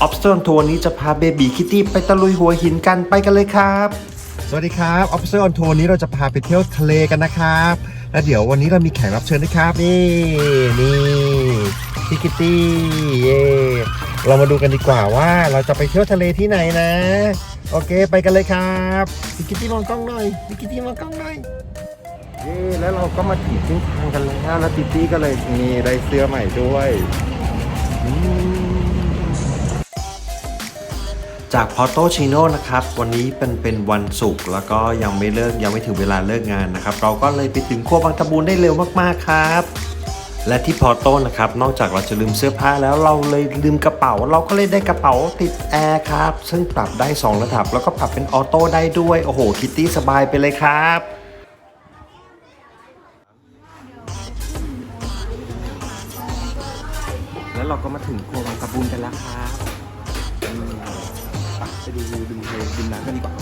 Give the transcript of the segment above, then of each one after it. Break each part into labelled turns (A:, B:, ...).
A: ออฟสโตนทัวร์นี้จะพาเบบีคิตตี้ไปตะลุยหัวหินกันไปกันเลยครับ
B: สวัสดีครับออฟฟิเซอร์ออนทัวร์นี้เราจะพาไปเที่ยวทะเลกันนะครับ และเดี๋ยววันนี้เรามีแขกรับเชิญนะครับ นี่นี่พี่กิตตี้เย่เรามาดูกันดีกว่าว่าเราจะไปเที่ยวทะเลที่ไหนนะ โอเคไปกันเลยครับพี่กิตตี้มองกล้องหน่อยพี่กิตตี้มองกล้องหน่อยเย่แล้วเราก็มาถึงเส้นทางกันแล้วแล้วติตี้ก็เลยมีได้เสื้อใหม่ด้วยอืม
A: จากพอโตชิโนนะครับ วันนี้เป็นเป็นวันศุกร์แล้วก็ยังไม่เลิกยังไม่ถึงเวลาเลิกงานนะครับ เราก็เลยไปถึงครัวบางตะบูนได้เร็วมากๆครับ และที่พอโต้นะครับ นอกจากเราจะลืมเสื้อผ้าแล้วเราเลยลืมกระเป๋า เราก็เลยได้กระเป๋าติดแอร์ครับ ซึ่งปรับได้ 2 ระดับ แล้วก็ปรับเป็นออโต้ได้ด้วย โอ้โห คิตตี้สบายไปเลยครับแล้วเราก็มาถึงครัวบางตะบูนกันแล้วครับ
B: ดูวิวดูทะเลดินน้ำกันดีกว่า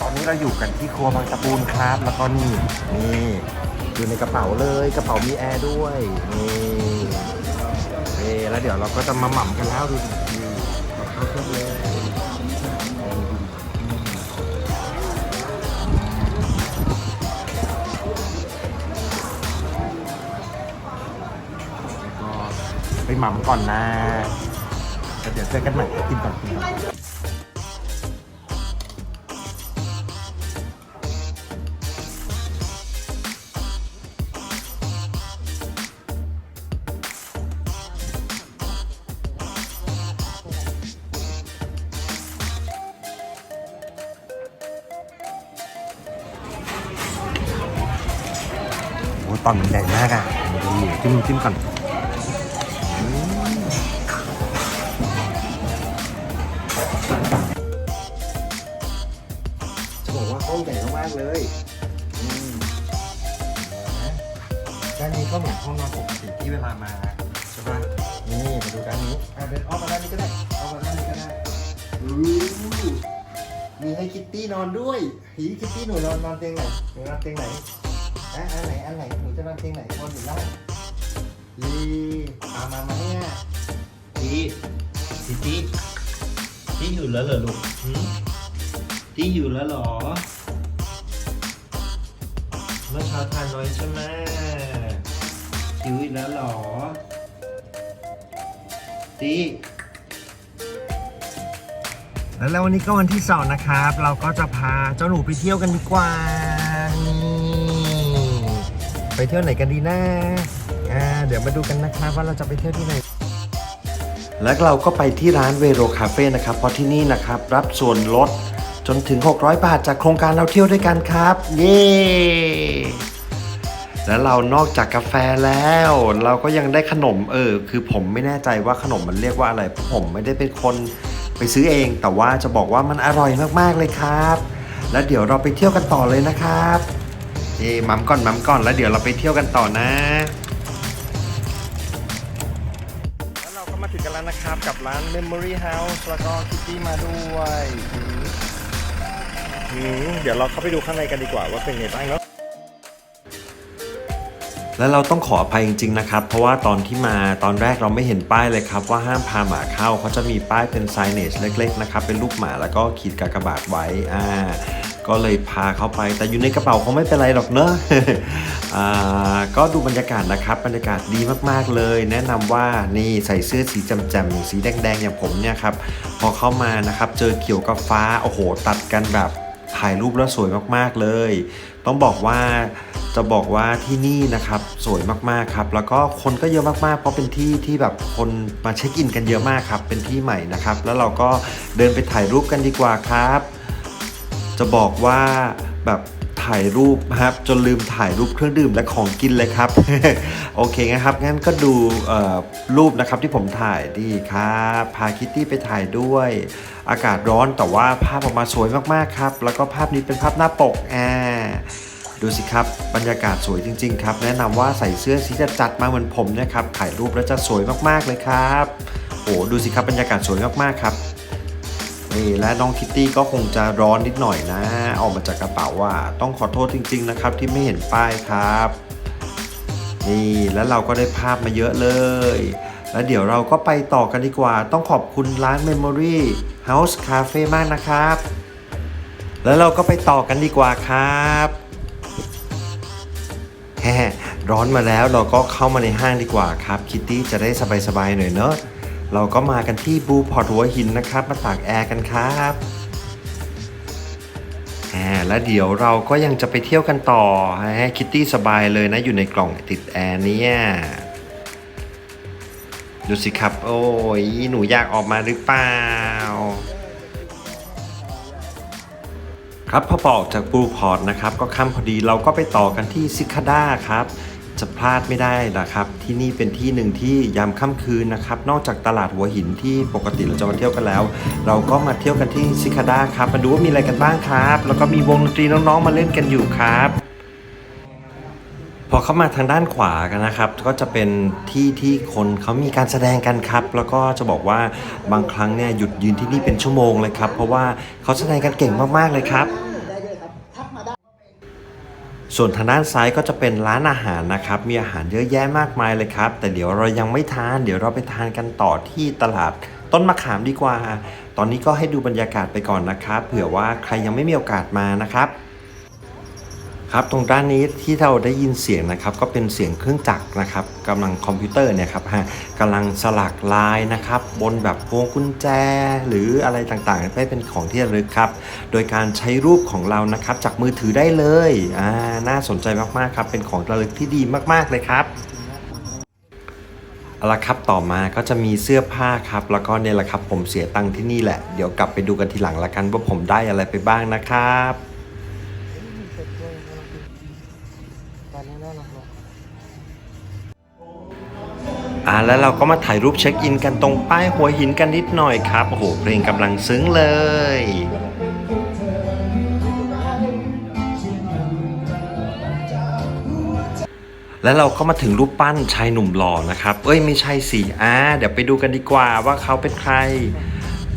B: ตอนนี้เราอยู่กันที่ครัวบางตะปูนครับ แล้วก็นี่นี่อยู่ในกระเป๋าเลย กระเป๋ามีแอร์ด้วยนี่ นี่แล้วเดี๋ยวเราก็จะมาหม่ำกันแล้วดูดินี่เราเข้าเครื่องเลยไปหม่ำก่อนนะแล้วเดี๋ยวเจอกันใหม่กินก่อนกินก่อน ตอนมันใหญ่มากอะดูจิ้มจิ้มก่อนอืมจะบอกว่าห้องใหญ่มากๆเลยอืมด้านนี้ก็เหมือนห้องนอนปกติที่เวลามาใช่ปะนี่มาดูด้านนี้อะเดินออกมาด้านนี้ก็ได้ออกมาด้านนี้ก็ได้อู้มีให้คิตตี้นอนด้วยหีคิตตี้หนูนอนนอนเตียงไหนหนูนอนเตียงไหน อะอันไหนอันไหนหนูจะนอนเตียงไหนบนหรือล่างดีเอามามาเนี่ย
A: ทีทีทีทีอยู่แล้วเหรอลูกทีอยู่แล้วเหรอ เมื่อเช้าทานน้อยใช่ไหมหิวอีกแล้วเหรอที
B: แล้ววันนี้ก็วันที่สองนะครับ เราก็จะพาเจ้าหนูไปเที่ยวกันดีกว่า ไปเที่ยวไหนกันดีนะอ่าเดี๋ยวมาดูกันนะครับว่าเราจะไปเที่ยวที่ไหน
A: แล้วเราก็ไปที่ร้านเวโรคาเฟ่นะครับ เพราะที่นี่นะครับรับส่วนลดจนถึง 600 บาทจากโครงการเราเที่ยวด้วยกันครับ เย้แล้วเรานอกจากกาแฟแล้ว เราก็ยังได้ขนมเออ คือผมไม่แน่ใจว่าขนมมันเรียกว่าอะไรเพราะผมไม่ได้เป็นคนไปซื้อเอง แต่ว่าจะบอกว่ามันอร่อยมากๆเลยครับ แล้วเดี๋ยวเราไปเที่ยวกันต่อเลยนะครับ เอ้มัมก่อนมัมก่อนแล้วเดี๋ยวเราไปเที่ยวกันต่อนะ
B: แล้วเราก็มาถึงกันแล้วนะครับกับร้าน Memory House แล้วก็คิตตี้มาด้วยอืมเดี๋ยวเราเข้าไปดูข้างในกันดีกว่าว่าเป็นไงบ้างเนาะ
A: แล้วเราต้องขออภัยจริงๆนะครับ เพราะว่าตอนที่มาตอนแรกเราไม่เห็นป้ายเลยครับ ว่าห้ามพาหมาเข้าเขาจะมีป้ายเป็น signage เล็กๆนะครับเป็นรูปหมาแล้วก็ขีดกากบาทไว้อ่า ก็เลยพาเขาไป แต่อยู่ในกระเป๋าคงไม่เป็นไรหรอกเนอะก็ดูบรรยากาศนะครับ บรรยากาศดีมากๆเลย แนะนำว่านี่ใส่เสื้อสีแจ่มๆสีแดงๆอย่างผมเนี่ยครับพอเข้ามานะครับเจอเขียวกับฟ้าโอ้โห ตัดกันแบบถ่ายรูปแล้วสวยมากๆเลย ต้องบอกว่าจะบอกว่าที่นี่นะครับสวยมากๆครับ แล้วก็คนก็เยอะมากๆ เพราะเป็นที่ที่แบบคนมาเช็คอินกันเยอะมากครับ เป็นที่ใหม่นะครับ แล้วเราก็เดินไปถ่ายรูปกันดีกว่าครับ จะบอกว่าแบบถ่ายรูปนะครับจนลืมถ่ายรูปเครื่องดื่มและของกินเลยครับ โอเคนะครับงั้นก็ดูรูปนะครับที่ผมถ่ายดีครับพาคิตตี้ไปถ่ายด้วย อากาศร้อนแต่ว่าภาพออกมาสวยมากๆครับ แล้วก็ภาพนี้เป็นภาพหน้าปกอ่าดูสิครับบรรยากาศสวยจริง ๆ ครับ แนะนำว่าใส่เสื้อสีจะจัดมาเหมือนผมนะครับถ่ายรูปแล้วจะสวยมากๆเลยครับโอ้ดูสิครับบรรยากาศสวยมากๆครับ นี่และน้องคิตตี้ก็คงจะร้อนนิดหน่อยนะ ออกมาจากกระเป๋าว่าต้องขอโทษจริง ๆ นะครับ ที่ไม่เห็นป้ายครับ นี่แล้วเราก็ได้ภาพมาเยอะเลย แล้วเดี๋ยวเราก็ไปต่อกันดีกว่า ต้องขอบคุณร้าน Memory House Cafe มากนะครับ แล้วเราก็ไปต่อกันดีกว่าครับแฮร้อนมาแล้วเราก็เข้ามาในห้างดีกว่าครับ คิตตี้จะได้สบายๆหน่อยเนอะ เราก็มากันที่บูพอร์ตหัวหินนะครับ มาตากแอร์กันครับอ่าแล้วเดี๋ยวเราก็ยังจะไปเที่ยวกันต่อให้คิตตี้สบายเลยนะอยู่ในกล่องติดแอร์เนี่ยดูสิครับ โอ้ยหนูอยากออกมาหรือเปล่า ครับพอออกจากบูพอร์ตนะครับ ก็ค่ำพอดีเราก็ไปต่อกันที่ซิคาด้าครับ จะพลาดไม่ได้นะครับ ที่นี่เป็นที่หนึ่งที่ยามค่ำคืนนะครับ นอกจากตลาดหัวหินที่ปกติเราจะมาเที่ยวกันแล้ว เราก็มาเที่ยวกันที่ซิคาด้าครับ มาดูว่ามีอะไรกันบ้างครับ แล้วก็มีวงดนตรีน้องๆมาเล่นกันอยู่ครับพอเข้ามาทางด้านขวากันนะครับ ก็จะเป็นที่ที่คนเขามีการแสดงกันครับ แล้วก็จะบอกว่าบางครั้งเนี่ยหยุดยืนที่นี่เป็นชั่วโมงเลยครับ เพราะว่าเขาแสดงกันเก่งมากๆเลยครับ ส่วนทางด้านซ้ายก็จะเป็นร้านอาหารนะครับ มีอาหารเยอะแยะมากมายเลยครับ แต่เดี๋ยวเรายังไม่ทาน เดี๋ยวเราไปทานกันต่อที่ตลาดต้นมะขามดีกว่า ตอนนี้ก็ให้ดูบรรยากาศไปก่อนนะครับ เผื่อว่าใครยังไม่มีโอกาสมานะครับ ครับตรงด้านนี้ที่เราได้ยินเสียงนะครับก็เป็นเสียงเครื่องจักรนะครับกำลังคอมพิวเตอร์เนี่ยครับฮะกำลังสลักลายนะครับบนแบบพวงกุญแจ หรืออะไรต่างๆให้เป็นของที่ระลึกครับ โดยการใช้รูปของเรานะครับจากมือถือได้เลยอ่าน่าสนใจมากๆครับเป็นของระลึกที่ดีมากๆเลยครับเอาละครับต่อมาก็จะมีเสื้อผ้าครับ แล้วก็เนี่ยแหละครับผมเสียตังค์ที่นี่แหละ เดี๋ยวกลับไปดูกันทีหลังละกันว่าผมได้อะไรไปบ้างนะครับ อ่าแล้วเราก็มาถ่ายรูปเช็คอินกันตรงป้ายหัวหินกันนิดหน่อยครับ โอ้โหเพลงกำลังซึ้งเลยแล้วเราก็มาถึงรูปปั้นชายหนุ่มหล่อนะครับ เอ้ยไม่ใช่สิอ่าเดี๋ยวไปดูกันดีกว่าว่าเขาเป็นใคร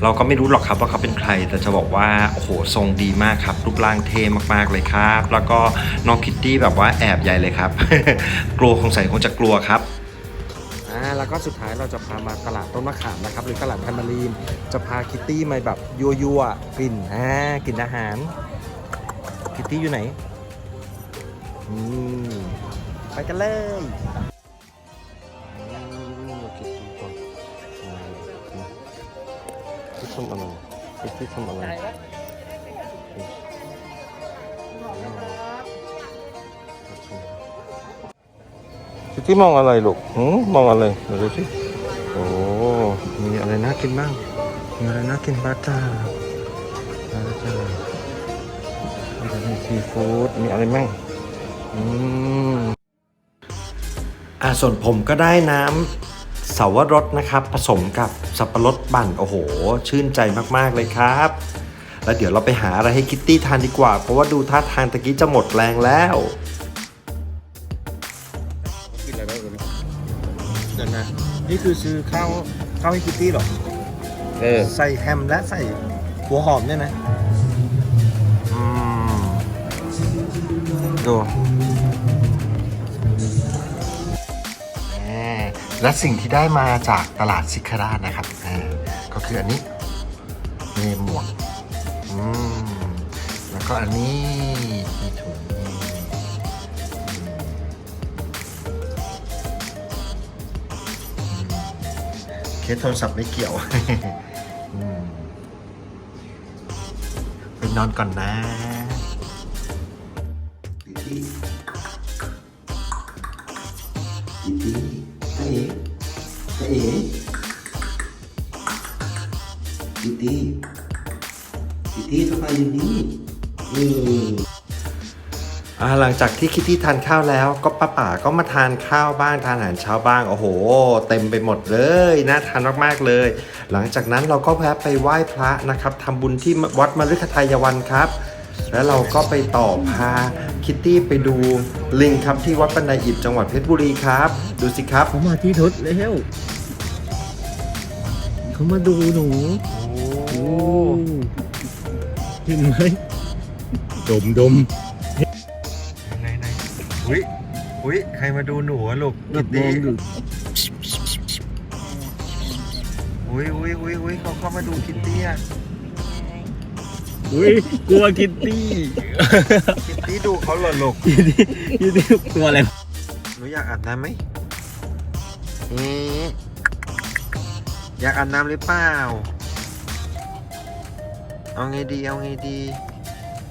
A: เราก็ไม่รู้หรอกครับว่าเขาเป็นใคร แต่จะบอกว่าโอ้โหทรงดีมากครับ รูปร่างเท่มากๆเลยครับ แล้วก็น้องคิตตี้แบบว่าแอบใหญ่เลยครับ กลัวคงใส่คงจะกลัวครับ
B: แล้วก็สุดท้ายเราจะพามาตลาดต้นมะขามนะครับ หรือตลาดแทมารีน จะพาคิตตี้มาแบบยัวยัวๆกลิ่นอ่ากลิ่นอาหาร คิตตี้อยู่ไหนอืมไปกันเลยคิตตี้ทำอะไรคิตตี้ทำอะไร คิตตี้มองอะไรลูกหืมมองอะไรดูสิโอ้มีอะไรน่ากินบ้างมีอะไรน่ากินบ้างจ้าบ้างจ้ามีซีฟู้ดมีอะไรบ้างอืม
A: อ่าส่วนผมก็ได้น้ำสาวรสนะครับ ผสมกับสับปะรดบั่นโอ้โห ชื่นใจมากๆเลยครับ แล้วเดี๋ยวเราไปหาอะไรให้คิตตี้ทานดีกว่า เพราะว่าดูท่าทางตะกี้จะหมดแรงแล้ว
B: กินอะไรบ้างเดี๋ยวนะนี่คือซื้อข้าวข้าวให้คิตตี้เหรอ
A: เออ
B: ใส่แฮมและใส่หัวหอมเนี่ยนะ
A: อืม
B: ดู
A: อ่าและสิ่งที่ได้มาจากตลาดซิคาราชนะครับอ่าก็คืออันนี้เมหมวกอืมแล้วก็อันนี้ที่ถุง เคสโทรศัพท์ไม่เกี่ยวไปนอนก่อนนะที่ที่ที่ตาเอ๋ตาเอ๋ดิตีดิตีทำไมอยู่นี่ หลังจากที่คิตตี้ทานข้าวแล้วก็ป้าป่าก็มาทานข้าวบ้างทานอาหารเช้าบ้างโอ้โห เต็มไปหมดเลยน่าทานมากๆเลย หลังจากนั้นเราก็แวะไปไหว้พระนะครับทำบุญที่วัดมฤคทายวันครับ แล้วเราก็ไปต่อพาคิตตี้ไปดูลิงครับที่วัดปันไดอิฐจังหวัดเพชรบุรีครับ ดูสิครับ
C: เขามาที่รถแล้วเขามาดูหนู
A: โอ้
C: เห็นไหมดมดม
A: ไหนไหน อุ้ยอุ้ยใครมาดูหนูอะลูก
C: ดมมองดู
A: อุ้ยอุ้ยอุ้ยอุ้ยเขาเข้ามาดูคิตตี้อะ
C: อุ้ยกลัวคิตตี้
A: คิตตี้ดูเขาเหรอลูก
C: คิตตี้คิตตี้กลัวอะไร
A: หนูอยากอาบน้ำไหมเอ๊ะอยากอาบน้ำหรือเปล่า เอาไงดีเอาไงดี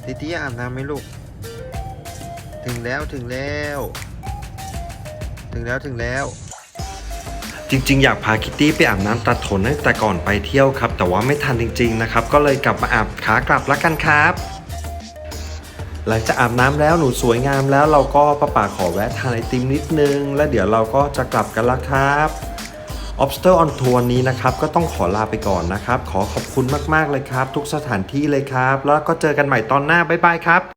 A: ติตี้อยากอาบน้ำไหมลูก ถึงแล้วถึงแล้ว ถึงแล้วถึงแล้ว จริง ๆ อยากพาคิตตี้ไปอาบน้ำตัดขนตั้งแต่ก่อนไปเที่ยวครับ แต่ว่าไม่ทันจริง ๆ นะครับ ก็เลยกลับมาอาบขากลับล้วกันครับ หลังจากอาบน้ำแล้วหนูสวยงามแล้วเราก็ป้าป่าขอแวะทานไอติมนิดนึง แล้วเดี๋ยวเราก็จะกลับกันละครับ Obster on Tour นี้นะครับ ก็ต้องขอลาไปก่อนนะครับ ขอขอบคุณมาก ๆ เลยครับ ทุกสถานที่เลยครับ แล้วก็เจอกันใหม่ตอนหน้า บ๊ายบายครับ